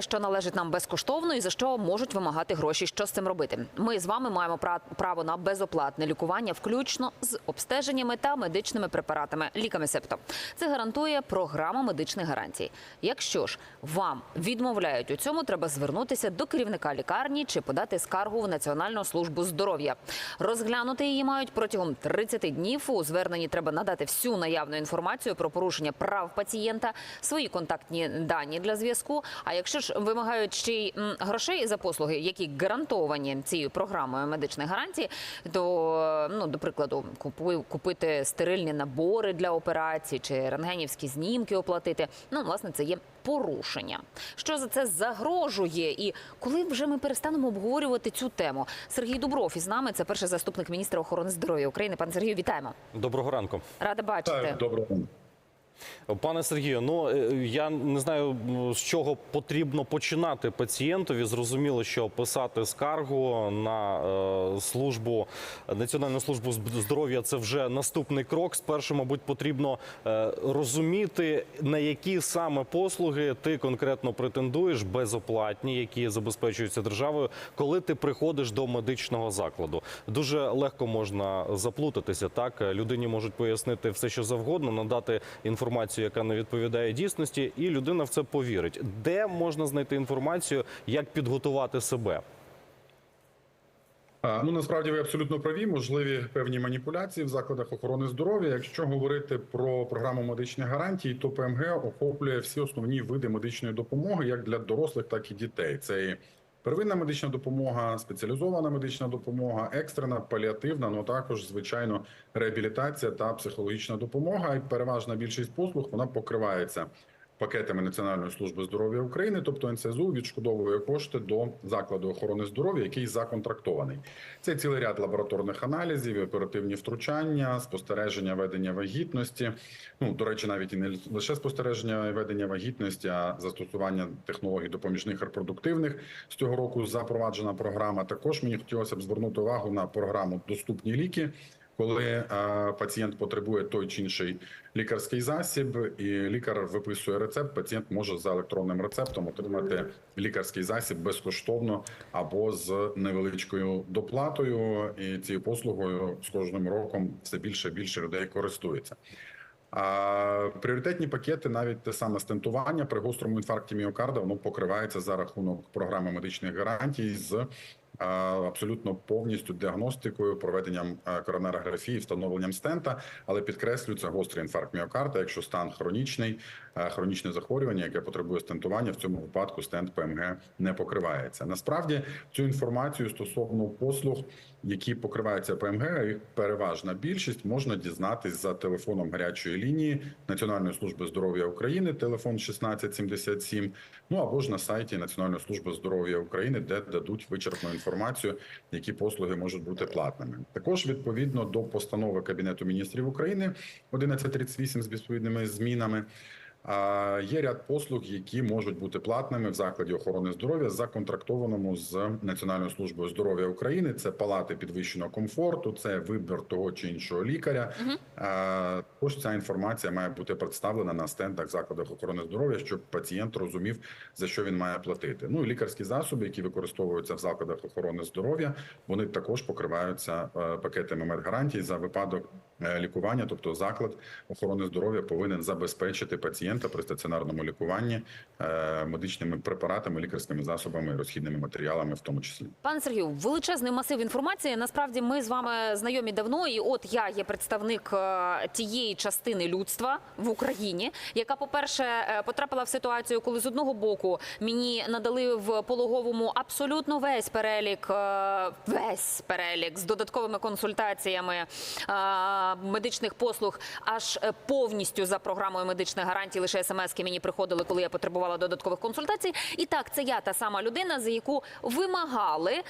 Що належить нам безкоштовно і за що можуть вимагати гроші? Що з цим робити? Ми з вами маємо пра- право на безоплатне лікування, включно з обстеженнями та медичними препаратами, ліками септо. Це гарантує програма медичних гарантій. Якщо ж вам відмовляють у цьому, треба звернутися до керівника лікарні чи подати скаргу в Національну службу здоров'я. Розглянути її мають протягом 30 днів. У зверненні треба надати всю наявну інформацію про порушення прав пацієнта, свої контактні дані для зв'язку. А якщо вимагають ще й грошей за послуги, які гарантовані цією програмою медичних гарантій, то ну до прикладу, купу- купити стерильні набори для операцій чи рентгенівські знімки оплатити. Ну, власне, це є порушення. Що за це загрожує? І коли вже ми перестанемо обговорювати цю тему? Сергій Дубров із нами це перший заступник міністра охорони здоров'я України. Пан Сергію, вітаємо. Доброго ранку, Рада бачити. Доброго. Пане Сергію. Ну е, я не знаю з чого потрібно починати пацієнтові. Зрозуміло, що писати скаргу на е, службу Національну службу здоров'я це вже наступний крок. Спершу, мабуть, потрібно е, розуміти на які саме послуги ти конкретно претендуєш, безоплатні, які забезпечуються державою, коли ти приходиш до медичного закладу. Дуже легко можна заплутатися. Так людині можуть пояснити все, що завгодно, надати інформацію, яка не відповідає дійсності, і людина в це повірить. Де можна знайти інформацію, як підготувати себе? Ну насправді ви абсолютно праві. Можливі певні маніпуляції в закладах охорони здоров'я. Якщо говорити про програму медичних гарантій, то ПМГ охоплює всі основні види медичної допомоги, як для дорослих, так і дітей. Це і первинна медична допомога, спеціалізована медична допомога, екстрена, паліативна, ну також звичайно реабілітація та психологічна допомога. І переважна більшість послуг вона покривається. Пакетами Національної служби здоров'я України, тобто НСЗУ, відшкодовує кошти до закладу охорони здоров'я, який законтрактований. Це цілий ряд лабораторних аналізів, оперативні втручання, спостереження ведення вагітності. Ну до речі, навіть і не лише спостереження ведення вагітності, а застосування технологій допоміжних репродуктивних з цього року запроваджена програма. Також мені хотілося б звернути увагу на програму Доступні ліки. Коли е, пацієнт потребує той чи інший лікарський засіб, і лікар виписує рецепт, пацієнт може за електронним рецептом отримати лікарський засіб безкоштовно або з невеличкою доплатою. І цією послугою з кожним роком все більше і більше людей користується. А пріоритетні пакети, навіть те саме стентування при гострому інфаркті міокарда, воно покривається за рахунок програми медичних гарантій з абсолютно повністю діагностикою, проведенням коронарографії, встановленням стента. Але підкреслю, це гострий інфаркт міокарда. Якщо стан хронічний, хронічне захворювання, яке потребує стентування, в цьому випадку стент ПМГ не покривається. Насправді цю інформацію стосовно послуг, які покриваються ПМГ, їх переважна більшість можна дізнатись за телефоном гарячої лінії Національної служби здоров'я України, телефон 1677, ну або ж на сайті Національної служби здоров'я України, де дадуть вичерпну інформацію, які послуги можуть бути платними. Також відповідно до постанови Кабінету міністрів України 1138 з відповідними змінами. Є ряд послуг, які можуть бути платними в закладі охорони здоров'я, законтрактованому з Національною службою здоров'я України. Це палати підвищеного комфорту, це вибір того чи іншого лікаря. А, Також ця інформація має бути представлена на стендах закладах охорони здоров'я, щоб пацієнт розумів за що він має платити. Ну і лікарські засоби, які використовуються в закладах охорони здоров'я, вони також покриваються е, пакетами медгарантій за випадок лікування. Тобто, заклад охорони здоров'я повинен забезпечити пацієнта при стаціонарному лікуванні е, медичними препаратами, лікарськими засобами, розхідними матеріалами, в тому числі. Пане Сергію, величезний масив інформації. Насправді ми з вами знайомі давно, і от я є представник е, тієї частини людства в Україні, яка, по-перше, е, потрапила в ситуацію, коли з одного боку мені надали в пологовому абсолютно весь перелік, е, весь перелік з додатковими консультаціями е, медичних послуг, аж е, повністю за програмою медичних гарантій. Лише смски мені приходили, коли я потребувала додаткових консультацій. І так, це я та сама людина, за яку вимагали е,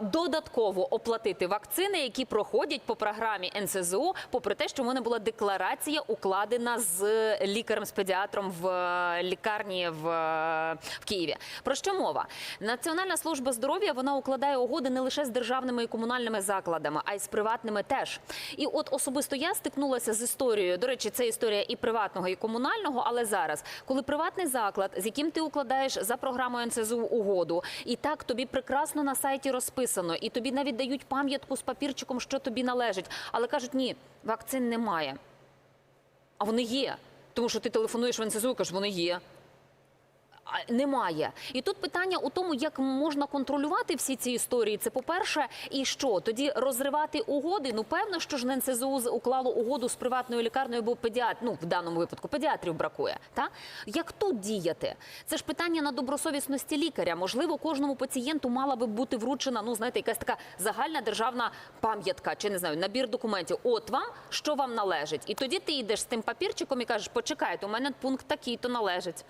додатково оплатити вакцини, які проходять по програмі НСЗУ, попри те, що в мене була декларація укладена з лікарем з педіатром в е, лікарні в, е, в Києві. Про що мова? Національна служба здоров'я вона укладає угоди не лише з державними і комунальними закладами, а й з приватними теж. І от особисто я стикнулася з історією. До речі, це історія і приватного, і комунального. Але зараз, коли приватний заклад, з яким ти укладаєш за програмою НСЗУ угоду, і так тобі прекрасно на сайті розписано, і тобі навіть дають пам'ятку з папірчиком, що тобі належить, але кажуть, ні, вакцин немає. А вони є. Тому що ти телефонуєш в НСЗУ і кажеш, вони є. Немає. І тут питання у тому, як можна контролювати всі ці історії. Це по-перше, і що тоді розривати угоди. Ну певно, що ж НСЗУ уклало угоду з приватною лікарнею, бо педіат, ну в даному випадку педіатрів бракує. Та як тут діяти? Це ж питання на добросовісності лікаря. Можливо, кожному пацієнту мала би бути вручена, ну знаєте, якась така загальна державна пам'ятка, чи не знаю, набір документів. От вам що вам належить, і тоді ти йдеш з тим папірчиком і кажеш, почекайте, у мене пункт такий, то належить.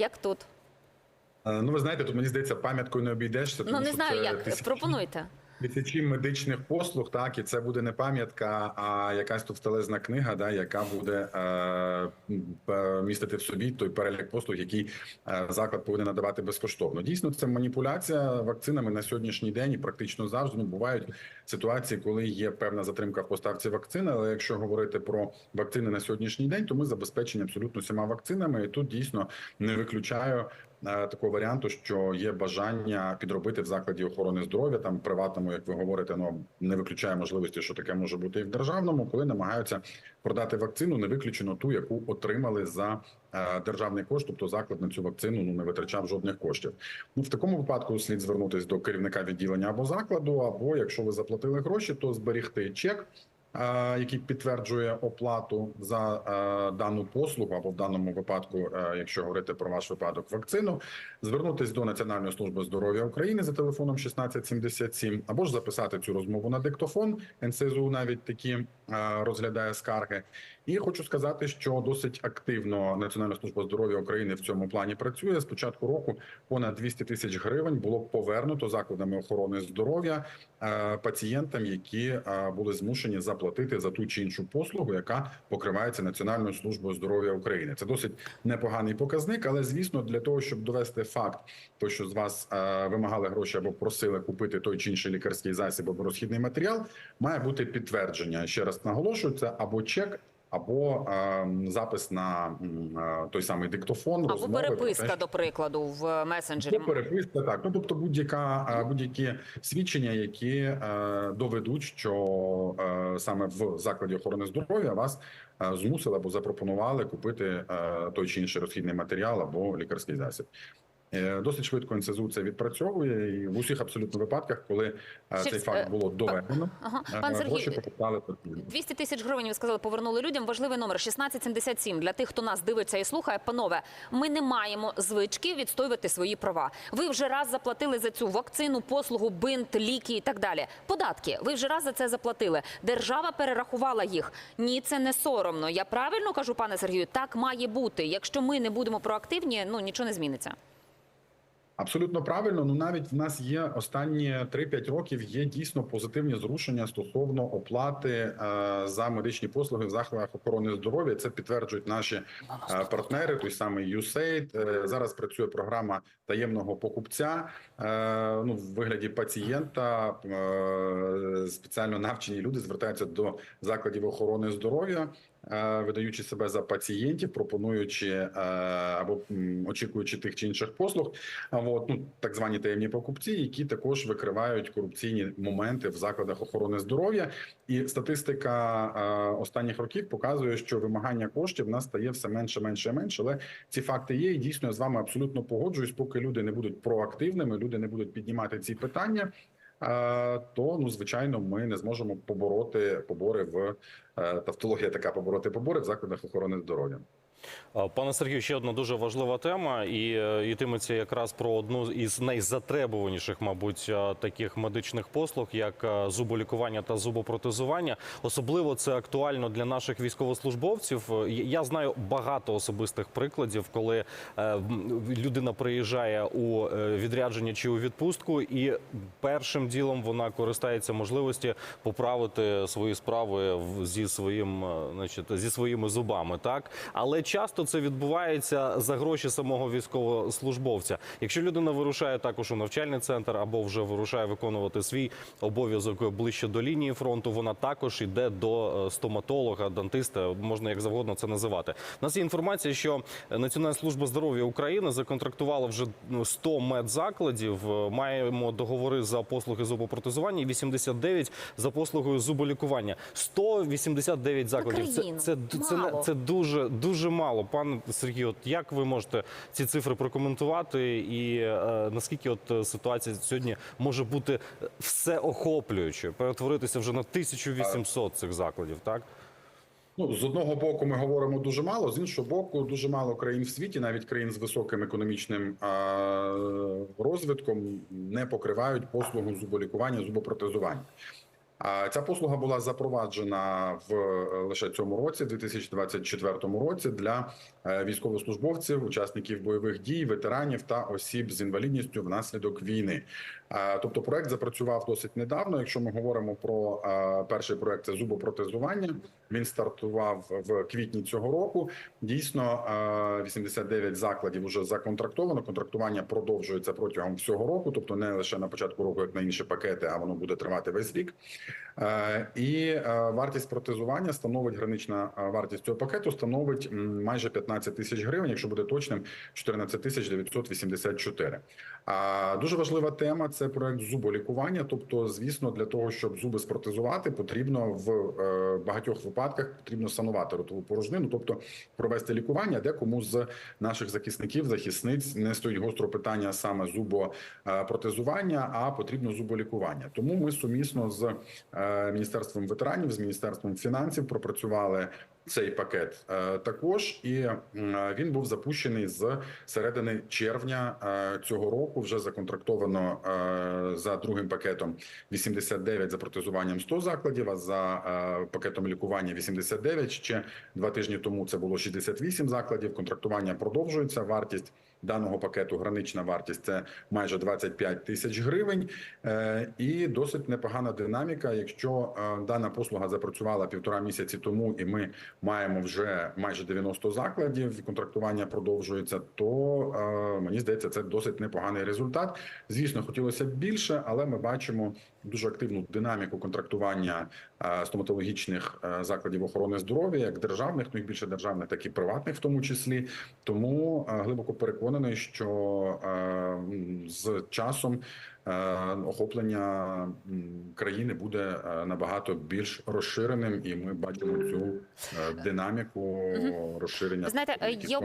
Як тут? Е, Ну, ви знаєте, тут мені здається, пам'яткою не обійдешся. Ну не знаю, як тисячі- пропонуйте. Тисячі медичних послуг, так і це буде не пам'ятка, а якась товстелезна книга, да, яка буде е, містити в собі той перелік послуг, який е, заклад повинен надавати безкоштовно. Дійсно, це маніпуляція вакцинами на сьогоднішній день і практично завжди ну, бувають ситуації, коли є певна затримка в поставці вакцини. Але якщо говорити про вакцини на сьогоднішній день, то ми забезпечені абсолютно всіма вакцинами. І тут дійсно не виключаю такого варіанту, що є бажання підробити в закладі охорони здоров'я, там приватному, як ви говорите, ну не виключає можливості, що таке може бути і в державному, коли намагаються продати вакцину, не виключено ту, яку отримали за е, державний кошт, тобто заклад на цю вакцину ну не витрачав жодних коштів. Ну в такому випадку слід звернутися до керівника відділення або закладу, або якщо ви заплатили гроші, то зберігти чек. Е, Який підтверджує оплату за е, дану послугу, або в даному випадку, е, якщо говорити про ваш випадок, вакцину, звернутись до Національної служби здоров'я України за телефоном 1677, або ж записати цю розмову на диктофон. НСЗУ навіть такі розглядає скарги. І хочу сказати, що досить активно Національна служба здоров'я України в цьому плані працює. З початку року понад 200 тисяч гривень було повернуто закладами охорони здоров'я пацієнтам, які були змушені заплатити за ту чи іншу послугу, яка покривається Національною службою здоров'я України. Це досить непоганий показник, але звісно, для того, щоб довести факт, то що з вас е, вимагали гроші або просили купити той чи інший лікарський засіб або розхідний матеріал, має бути підтвердження. Ще раз наголошую, це або чек. Або е, запис на е, той самий диктофон, Або розмови про те, переписка, що- до прикладу, в месенджері. Або переписка, так. Ну тобто будь-яка е, будь-які свідчення, які е, доведуть, що е, саме в закладі охорони здоров'я вас е, змусили або запропонували купити е, той чи інший розхідний матеріал або лікарський засіб. Е, Досить швидко НСЗУ це відпрацьовує і в усіх абсолютно випадках, коли е, Ще цей факт е, було доведено, Ага, пан Сергій, потрібно. 200 тисяч гривень, ви сказали, повернули людям. Важливий номер 1677. Для тих, хто нас дивиться і слухає, панове, ми не маємо звички відстоювати свої права. Ви вже раз заплатили за цю вакцину, послугу, бинт, ліки і так далі. Податки. Ви вже раз за це заплатили. Держава перерахувала їх. Ні, це не соромно. Я правильно кажу, пане Сергію, так має бути. Якщо ми не будемо проактивні, ну нічого не зміниться. Абсолютно правильно. Ну навіть в нас є останні 3-5 років є дійсно позитивні зрушення стосовно оплати е, за медичні послуги в закладах охорони здоров'я. Це підтверджують наші е, партнери. Той самий USAID. Е, зараз працює програма таємного покупця. Ну в вигляді пацієнта спеціально навчені люди звертаються до закладів охорони здоров'я. Е, Видаючи себе за пацієнтів, пропонуючи е, або очікуючи тих чи інших послуг, от ну так звані таємні покупці, які також викривають корупційні моменти в закладах охорони здоров'я. І статистика е, останніх років показує, що вимагання коштів в нас стає все менше, менше, менше. Але ці факти є. І дійсно я з вами абсолютно погоджуюсь. Поки люди не будуть проактивними, люди не будуть піднімати ці питання. То ну звичайно, ми не зможемо побороти побори в е, тавтологія така побороти побори в закладах охорони здоров'я. А, Пане Сергію, ще одна дуже важлива тема, і е, йтиметься якраз про одну із найзатребуваніших, мабуть, е, таких медичних послуг, як е, зуболікування та зубопротезування. Особливо це актуально для наших військовослужбовців. Е, Я знаю багато особистих прикладів, коли е, людина приїжджає у е, відрядження чи у відпустку, і першим ділом вона користається можливості поправити свої справи зі своїм, е, значить, зі своїми зубами. Так, але часто це відбувається за гроші самого військовослужбовця. Якщо людина вирушає також у навчальний центр або вже вирушає виконувати свій обов'язок ближче до лінії фронту, вона також йде до е, стоматолога, дантиста, можна як завгодно це називати. У нас є інформація, що Національна служба здоров'я України законтрактувала вже ну, 100 медзакладів. Е, Маємо договори за послуги зубопротезування і 89 за послугою зуболікування. 189 закладів. Це, країну. це, це, це дуже дуже мало. Пане Сергію, от як ви можете ці цифри прокоментувати, і е, наскільки от е, ситуація сьогодні може бути всеохоплюючою, перетворитися вже на 1800 цих закладів, так? Ну, з одного боку, ми говоримо дуже мало, з іншого боку, дуже мало країн в світі, навіть країн з високим економічним розвитком, не покривають послугу зуболікування, зубопротезування. Ця послуга була запроваджена в е, лише цьому році, 2024 році, для е, військовослужбовців, учасників бойових дій, ветеранів та осіб з інвалідністю внаслідок війни. Е, Тобто, проект запрацював досить недавно. Якщо ми говоримо про перший проект, це зубопротезування. Він стартував в квітні цього року. Дійсно, е, 89 закладів вже законтрактовано. Контрактування продовжується протягом всього року, тобто не лише на початку року, як на інші пакети, а воно буде тривати весь рік. Е, І е, вартість протезування становить гранична е, вартість цього пакету становить майже 15 тисяч гривень. Якщо буде точним, 14 тисяч 984. А дуже важлива тема це проект зуболікування. Тобто, звісно, для того, щоб зуби спротезувати, потрібно в багатьох випадках потрібно санувати ротову порожнину, тобто провести лікування. Декому з наших захисників, захисниць не стоїть гостро питання саме зубопротезування, а потрібно зуболікування. Тому ми сумісно з міністерством ветеранів, з міністерством фінансів пропрацювали цей пакет е, також, і він був запущений з середини червня е, цього року. Вже законтрактовано е, за другим пакетом 89 за протезуванням 100 закладів. А за е, пакетом лікування 89. Ще два тижні тому це було 68 закладів. Контрактування продовжується. Вартість даного пакету гранична вартість це майже 25 тисяч гривень, Е, і досить непогана динаміка. Якщо е, дана послуга запрацювала півтора місяці тому, і ми маємо вже майже 90 закладів, контрактування продовжується, то е, мені здається, це досить непоганий результат. Звісно, хотілося б більше, але ми бачимо дуже активну динаміку контрактування стоматологічних закладів охорони здоров'я, як державних, ну і більше державних, так і приватних, в тому числі. Тому глибоко переконаний, що е, з часом охоплення країни буде е, набагато більш розширеним, і ми бачимо цю е, динаміку розширення. Знаєте, е, я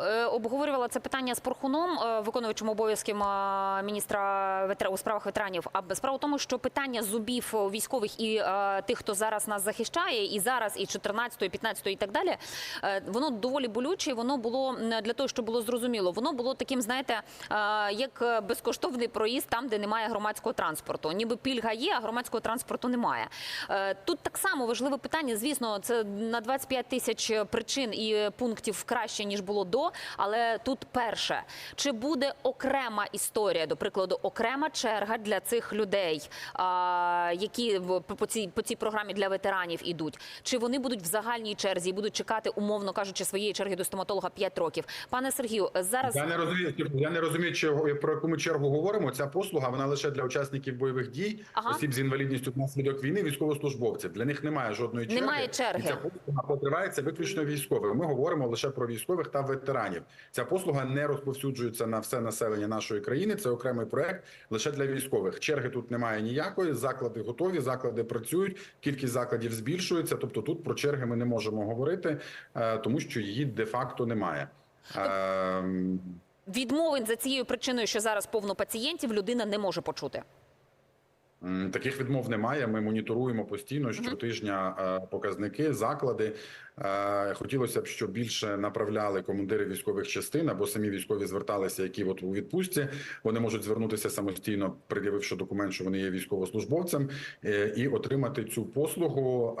е, обговорювала це питання з Порхуном, е, виконуючим обов'язків е, міністра ветера- у справах ветеранів. А справа в тому, що питання зубів військових і е, тих, хто зараз нас захищає, і зараз, і 14-ї, 15-ї, і так далі, е, воно доволі болюче. і Воно було для того, щоб було зрозуміло. Воно було таким, знаєте, е, як е, безкоштовний проїзд там, де немає громадського транспорту. Ніби пільга є, а громадського транспорту немає. Е, Тут так само важливе питання. Звісно, це на 25 тисяч причин і пунктів краще ніж було до. Але тут перше, чи буде окрема історія, до прикладу, окрема черга для цих людей, які по цій по цій програмі для ветеранів ідуть? Чи вони будуть в загальній черзі і будуть чекати, умовно кажучи, своєї черги до стоматолога 5 років? Пане Сергію, зараз Я не розумію, я не розумію, чи про яку ми чергу говоримо. Ця послуга вона лише для учасників бойових дій, Ага. осіб з інвалідністю внаслідок війни, військовослужбовців. Для них немає жодної черги. Немає черги. І ця послуга покривається виключно військовими. Ми говоримо лише про військових та ветеранів. Ця послуга не розповсюджується на все населення нашої країни. Це окремий проект лише для військових. Черги тут немає ніякої. Заклади готові, заклади працюють. Кількість закладів збільшується. Тобто тут про черги ми не можемо говорити, е, тому що її де-факто немає. Відмовин за цією причиною, що зараз повно пацієнтів, людина не може почути. Таких відмов немає. Ми моніторуємо постійно щотижня е, показники, заклади. Хотілося б, щоб більше направляли командири військових частин або самі військові зверталися, які от у відпустці. Вони можуть звернутися самостійно, пред'явивши документ, що вони є військовослужбовцем, е, і отримати цю послугу.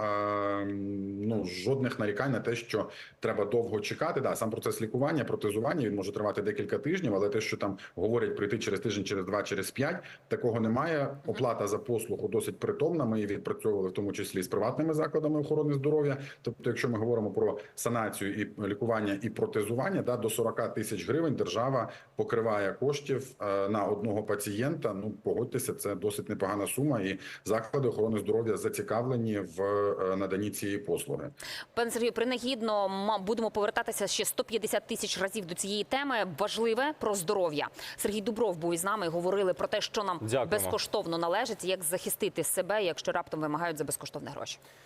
Ну жодних нарікань на те, що треба довго чекати. Да, сам процес лікування, протезування він може тривати декілька тижнів, але те, що там говорять прийти через тиждень, через два, через п'ять, такого немає. Оплата за послугу досить притомна. Ми її відпрацьовували в тому числі з приватними закладами охорони здоров'я. Тобто, якщо ми говоримо про санацію і лікування і протезування, да до 40 тисяч гривень держава покриває коштів е, на одного пацієнта. Ну погодьтеся, це досить непогана сума, і заклади охорони здоров'я зацікавлені в е, наданні цієї послуги. Пане Сергію, принагідно ма- будемо повертатися ще 150 тисяч разів до цієї теми. Важливе про здоров'я. Сергій Дубров був із нами. Говорили про те, що нам Дякуємо. безкоштовно належить, як захистити себе, якщо раптом вимагають за безкоштовні гроші.